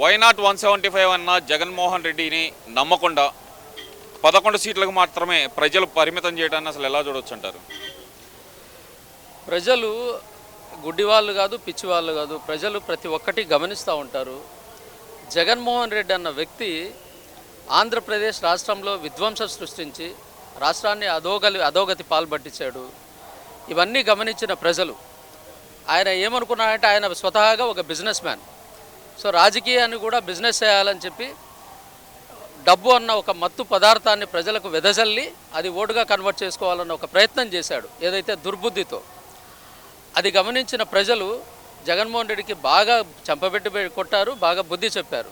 Why not one seventy five అన్న జగన్మోహన్ రెడ్డిని నమ్మకుండా పదకొండు సీట్లకు మాత్రమే ప్రజలు పరిమితం చేయడాన్ని అసలు ఎలా చూడొచ్చు అంటారు? ప్రజలు గుడ్డివాళ్ళు కాదు పిచ్చివాళ్ళు కాదు ప్రజలు ప్రతి ఒక్కటి గమనిస్తూ ఉంటారు. జగన్మోహన్ రెడ్డి అన్న వ్యక్తి ఆంధ్రప్రదేశ్ రాష్ట్రంలో విధ్వంసం సృష్టించి రాష్ట్రాన్ని అధోగలి అధోగతి పాల్పట్టించాడు. ఇవన్నీ గమనించిన ప్రజలు. ఆయన ఏమనుకున్నారంటే ఆయన స్వతహాగా ఒక బిజినెస్ మ్యాన్. సో రాజకీయాన్ని కూడా బిజినెస్ చేయాలని చెప్పి డబ్బు అన్న ఒక మత్తు పదార్థాన్ని ప్రజలకు వెదజల్లి అది ఓటుగా కన్వర్ట్ చేసుకోవాలన్న ఒక ప్రయత్నం చేశాడు ఏదైతే దుర్బుద్ధితో. అది గమనించిన ప్రజలు జగన్మోహన్ రెడ్డికి బాగా చంపబెట్టి కొట్టారు బాగా బుద్ధి చెప్పారు.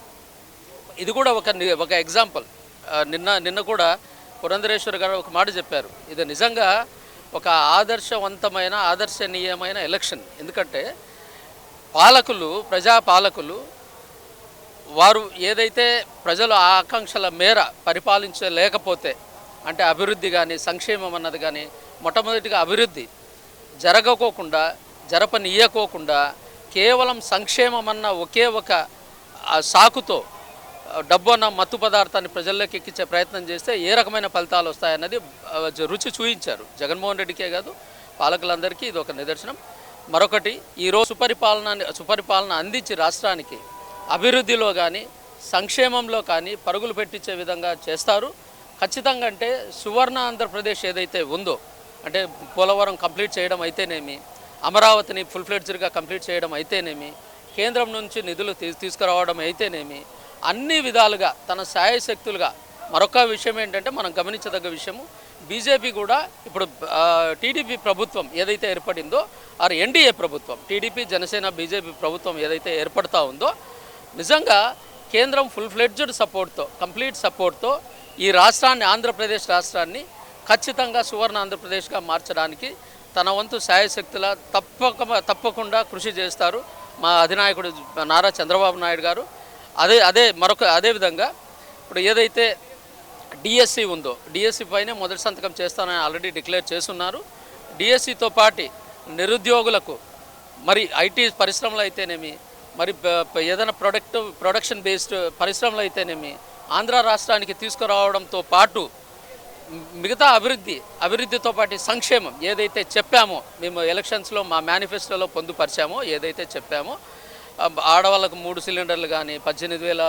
ఇది కూడా ఒక ఒక ఎగ్జాంపుల్. నిన్న నిన్న కూడా పురంధరేశ్వర్ గారు ఒక మాట చెప్పారు. ఇది నిజంగా ఒక ఆదర్శవంతమైన ఆదర్శనీయమైన ఎలక్షన్. ఎందుకంటే పాలకులు ప్రజాపాలకులు వారు ఏదైతే ప్రజలు ఆకాంక్షల మేర పరిపాలించలేకపోతే అంటే అభివృద్ధి కానీ సంక్షేమం అన్నది కానీ మొట్టమొదటిగా అభివృద్ధి జరగకోకుండా జరపనీయకోకుండా కేవలం సంక్షేమం అన్న ఒకే ఒక సాకుతో డబ్బు అన్న మత్తు పదార్థాన్ని ప్రజల్లోకి ఎక్కించే ప్రయత్నం చేస్తే ఏ రకమైన ఫలితాలు వస్తాయన్నది రుచి చూయించారు. జగన్మోహన్ రెడ్డికే కాదు పాలకులందరికీ ఇది ఒక నిదర్శనం. మరొకటి ఈరోజు సుపరిపాలన సుపరిపాలన అందించి రాష్ట్రానికి అభివృద్ధిలో కానీ సంక్షేమంలో కానీ పరుగులు పెట్టించే విధంగా చేస్తారు. ఖచ్చితంగా అంటే సువర్ణ ఆంధ్రప్రదేశ్ ఏదైతే ఉందో అంటే పోలవరం కంప్లీట్ చేయడం అయితేనేమి అమరావతిని ఫుల్ ఫ్లెడ్జ్డ్గా కంప్లీట్ చేయడం అయితేనేమి కేంద్రం నుంచి నిధులు తీ తీసుకురావడం అయితేనేమి అన్ని విధాలుగా తన శాయశక్తులుగా మరొక విషయం ఏంటంటే మనం గమనించదగ్గ విషయము బీజేపీ కూడా ఇప్పుడు టీడీపీ ప్రభుత్వం ఏదైతే ఏర్పడిందో ఆర్ ఎన్డీఏ ప్రభుత్వం టీడీపీ జనసేన బీజేపీ ప్రభుత్వం ఏదైతే ఏర్పడతా ఉందో నిజంగా కేంద్రం ఫుల్ ఫ్లెడ్జ్డ్ సపోర్ట్తో కంప్లీట్ సపోర్ట్తో ఈ రాష్ట్రాన్ని ఆంధ్రప్రదేశ్ రాష్ట్రాన్ని ఖచ్చితంగా సువర్ణ ఆంధ్రప్రదేశ్గా మార్చడానికి తన వంతు శాయశక్తుల తప్పక తప్పకుండా కృషి చేస్తారు మా అధినాయకుడు నారా చంద్రబాబు నాయుడు గారు. అదే అదే మరొక అదే విధంగా ఇప్పుడు ఏదైతే డిఎస్సి ఉందో డిఎస్సి పైనే మొదటి సంతకం చేస్తానని ఆల్రెడీ డిక్లేర్ చేస్తున్నారు. డిఎస్సితో పాటు నిరుద్యోగులకు మరి ఐటీ పరిశ్రమలు అయితేనేమి మరి ఏదైనా ప్రొడక్ట్ ప్రొడక్షన్ బేస్డ్ పరిశ్రమలు అయితేనేమి ఆంధ్ర రాష్ట్రానికి తీసుకురావడంతో పాటు మిగతా అభివృద్ధి అభివృద్ధితో పాటు సంక్షేమం ఏదైతే చెప్పామో మేము ఎలక్షన్స్లో మా మేనిఫెస్టోలో పొందుపరిచామో ఏదైతే చెప్పామో ఆడవాళ్ళకు మూడు సిలిండర్లు కానీ పద్దెనిమిది వేల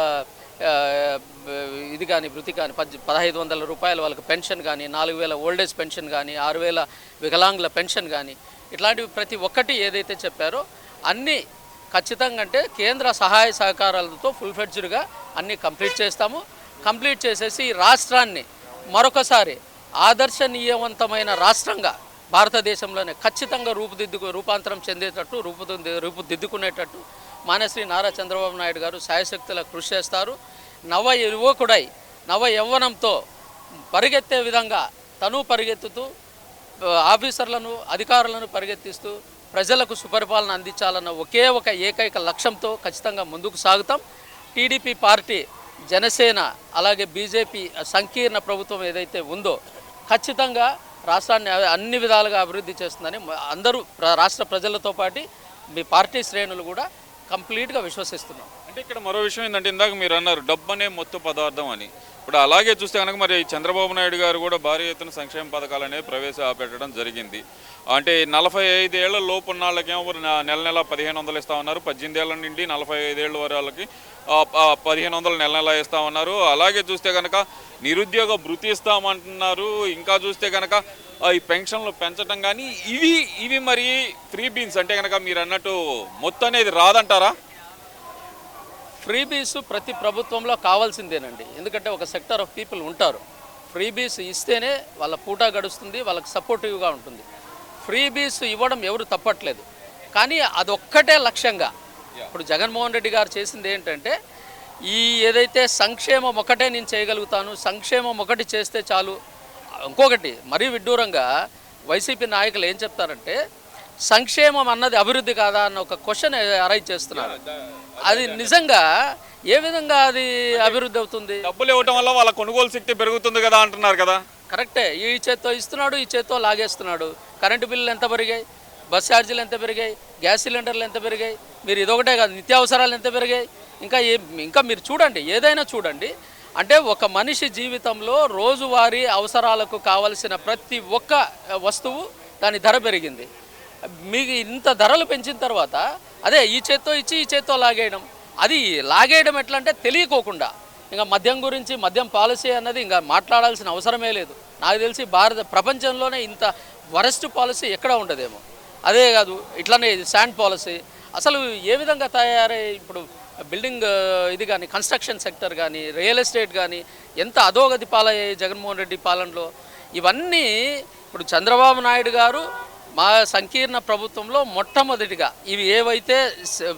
ఇది కానీ వృత్తి కానీ పద్ పదహైదు వందల రూపాయలు వాళ్ళకి పెన్షన్ కానీ నాలుగు వేల ఓల్డేజ్ పెన్షన్ కానీ ఆరు వేల వికలాంగుల పెన్షన్ కానీ ఇట్లాంటివి ప్రతి ఒక్కటి ఏదైతే చెప్పారో అన్నీ ఖచ్చితంగా అంటే కేంద్ర సహాయ సహకారాలతో ఫుల్ ఫెడ్జ్డ్గా అన్నీ కంప్లీట్ చేస్తాము. కంప్లీట్ చేసేసి ఈ రాష్ట్రాన్ని మరొకసారి ఆదర్శనీయవంతమైన రాష్ట్రంగా భారతదేశంలోనే ఖచ్చితంగా రూపుదిద్దుకు రూపాంతరం చెందేటట్టు రూపుది రూపుదిద్దుకునేటట్టు మానశ్రీ నారా చంద్రబాబు నాయుడు గారు శాయశక్తుల కృషి చేస్తారు. నవ యువకుడై నవ యవ్వనంతో పరిగెత్తే విధంగా తను పరిగెత్తుతూ ఆఫీసర్లను అధికారులను పరిగెత్తిస్తూ ప్రజలకు సుపరిపాలన అందించాలన్న ఒకే ఒక ఏకైక లక్ష్యంతో ఖచ్చితంగా ముందుకు సాగుతాం. టీడీపీ పార్టీ జనసేన అలాగే బీజేపీ సంకీర్ణ ప్రభుత్వం ఏదైతే ఉందో ఖచ్చితంగా రాష్ట్రాన్ని అన్ని విధాలుగా అభివృద్ధి చేస్తుందని అందరూ రాష్ట్ర ప్రజలతో పాటు మీ పార్టీ శ్రేణులు కూడా కంప్లీట్గా విశ్వసిస్తున్నాం అంటే ఇక్కడ మరో విషయం ఏంటంటే ఇందాక మీరు అన్నారు డబ్బు అనే మొత్తం పదార్థం అని. ఇప్పుడు అలాగే చూస్తే కనుక మరి చంద్రబాబు నాయుడు గారు కూడా భారీ ఎత్తున సంక్షేమ పథకాలు అనేవి ప్రవేశపెట్టడం జరిగింది. అంటే నలభై ఐదేళ్ళ లోపు ఉన్న వాళ్ళకేమో నెల నెల పదిహేను వందలు ఇస్తా ఉన్నారు. పద్దెనిమిది ఏళ్ళ నుండి నలభై ఐదేళ్ళ వాళ్ళకి పదిహేను వందలు నెల నెల ఇస్తా ఉన్నారు. అలాగే చూస్తే కనుక నిరుద్యోగ భృతి ఇస్తామంటున్నారు. ఇంకా చూస్తే కనుక ఈ పెన్షన్లు పెంచడం కానీ ఇవి ఇవి మరి ఫ్రీ బీన్స్. అంటే కనుక మీరు అన్నట్టు మొత్తం అనేది రాదంటారా? ఫ్రీబీస్ ప్రతి ప్రభుత్వంలో కావాల్సిందేనండి. ఎందుకంటే ఒక సెక్టర్ ఆఫ్ పీపుల్ ఉంటారు. ఫ్రీబీస్ ఇస్తేనే వాళ్ళ పూట గడుస్తుంది వాళ్ళకి సపోర్టివ్గా ఉంటుంది. ఫ్రీబీస్ ఇవ్వడం ఎవరు తప్పట్లేదు. కానీ అదొక్కటే లక్ష్యంగా. ఇప్పుడు జగన్మోహన్ రెడ్డి గారు చేసింది ఏంటంటే ఈ ఏదైతే సంక్షేమం ఒకటే నేను చేయగలుగుతాను సంక్షేమం ఒకటి చేస్తే చాలు. ఇంకొకటి మరీ విడ్డూరంగా వైసీపీ నాయకులు ఏం చెప్తారంటే సంక్షేమం అన్నది అభివృద్ధి కాదా అన్న ఒక క్వశ్చన్ అరైజ్ చేస్తున్నారు. అది నిజంగా ఏ విధంగా అది అభివృద్ధి అవుతుంది? డబ్బులు ఇవ్వటం వల్ల వాళ్ళ కొనుగోలు శక్తి పెరుగుతుంది కదా అంటున్నారు కదా. కరెక్టే. ఈ చేత్తో ఇస్తున్నాడు ఈ చేత్తో లాగేస్తున్నాడు. కరెంటు బిల్లులు ఎంత పెరిగాయి? బస్ ఛార్జీలు ఎంత పెరిగాయి? గ్యాస్ సిలిండర్లు ఎంత పెరిగాయి? మీరు ఇదొకటే కాదు నిత్యావసరాలు ఎంత పెరిగాయి? ఇంకా ఏ ఇంకా మీరు చూడండి ఏదైనా చూడండి. అంటే ఒక మనిషి జీవితంలో రోజువారీ అవసరాలకు కావలసిన ప్రతి ఒక్క వస్తువు దాని ధర పెరిగింది. మీకు ఇంత ధరలు పెంచిన తర్వాత అదే ఈ చేత్తో ఇచ్చి ఈ చేత్తో లాగేయడం. అది లాగేయడం ఎట్లా అంటే తెలియకోకుండా. ఇంకా మద్యం గురించి మద్యం పాలసీ అన్నది ఇంకా మాట్లాడాల్సిన అవసరమే లేదు. నాకు తెలిసి భారత ప్రపంచంలోనే ఇంత వరస్ట్ పాలసీ ఎక్కడ ఉండదేమో. అదే కాదు ఇట్లానే శాండ్ పాలసీ. అసలు ఏ విధంగా తయారై ఇప్పుడు బిల్డింగ్ ఇది కానీ కన్స్ట్రక్షన్ సెక్టర్ కానీ రియల్ ఎస్టేట్ కానీ ఎంత అధోగతి పాలయ్యాయి జగన్మోహన్ రెడ్డి పాలనలో. ఇవన్నీ ఇప్పుడు చంద్రబాబు నాయుడు గారు మా సంకీర్ణ ప్రభుత్వంలో మొట్టమొదటిగా ఇవి ఏవైతే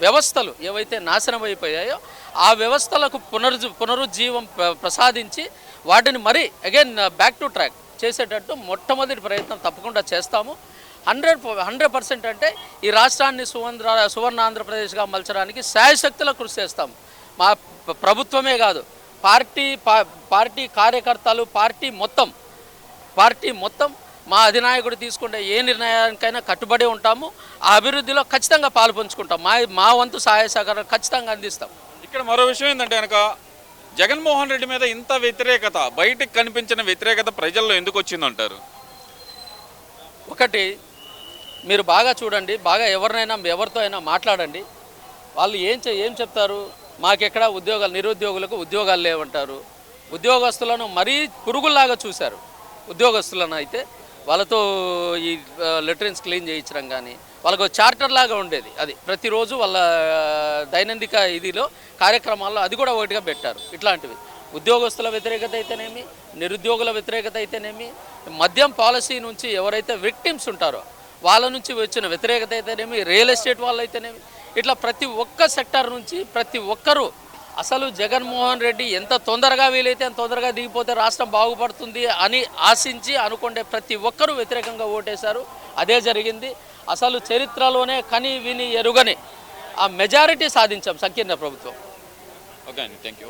వ్యవస్థలు ఏవైతే నాశనం అయిపోయాయో ఆ వ్యవస్థలకు పునరుజ్ పునరుజ్జీవం ప్రసాదించి వాటిని మరీ అగైన్ బ్యాక్ టు ట్రాక్ చేసేటట్టు మొట్టమొదటి ప్రయత్నం తప్పకుండా చేస్తాము. హండ్రెడ్ హండ్రెడ్ పర్సెంట్ అంటే ఈ రాష్ట్రాన్ని సువర్ణ సువర్ణ ఆంధ్రప్రదేశ్గా మలచడానికి శాయశక్తిలో కృషి చేస్తాం మా ప్రభుత్వమే కాదు పార్టీ పార్టీ కార్యకర్తలు పార్టీ మొత్తం పార్టీ మొత్తం మా అధినాయకుడు తీసుకునే ఏ నిర్ణయానికైనా కట్టుబడి ఉంటాము ఆ అభివృద్ధిలో ఖచ్చితంగా పాలు పంచుకుంటాం. మా మా వంతు సహాయ సహకారం ఖచ్చితంగా అందిస్తాం. ఇక్కడ మరో విషయం ఏంటంటే కనుక జగన్మోహన్ రెడ్డి మీద ఇంత వ్యతిరేకత బయటికి కనిపించిన వ్యతిరేకత ప్రజల్లో ఎందుకు వచ్చిందంటారు? ఒకటి మీరు బాగా చూడండి బాగా ఎవరినైనా ఎవరితో అయినా మాట్లాడండి. వాళ్ళు ఏం చె ఏం చెప్తారు? మాకెక్కడ ఉద్యోగాలు నిరుద్యోగులకు ఉద్యోగాలు లేవంటారు. ఉద్యోగస్తులను మరీ పురుగుల్లాగా చూశారు. ఉద్యోగస్తులను అయితే వాళ్ళతో ఈ లెటరిన్స్ క్లీన్ చేయించడం కానీ వాళ్ళకు చార్టర్ లాగా ఉండేది అది. ప్రతిరోజు వాళ్ళ దైనందిక ఇదిలో కార్యక్రమాల్లో అది కూడా ఒకటిగా పెట్టారు ఇట్లాంటివి. ఉద్యోగస్తుల వ్యతిరేకత అయితేనేమి నిరుద్యోగుల వ్యతిరేకత అయితేనేమి మద్యం పాలసీ నుంచి ఎవరైతే విక్టిమ్స్ ఉంటారో వాళ్ళ నుంచి వచ్చిన వ్యతిరేకత అయితేనేమి రియల్ ఎస్టేట్ వాళ్ళు అయితేనేమి ఇట్లా ప్రతి ఒక్క సెక్టార్ నుంచి ప్రతి ఒక్కరూ అసలు జగన్మోహన్ రెడ్డి ఎంత తొందరగా వీలైతే అంత తొందరగా దిగిపోతే రాష్ట్రం బాగుపడుతుంది అని ఆశించి అనుకుంటే ప్రతి ఒక్కరూ వ్యతిరేకంగా ఓటేశారు. అదే జరిగింది. అసలు చరిత్రలోనే కని విని ఎరుగని ఆ మెజారిటీ సాధించాం సంకీర్ణ ప్రభుత్వం. ఓకే అండి థ్యాంక్ యూ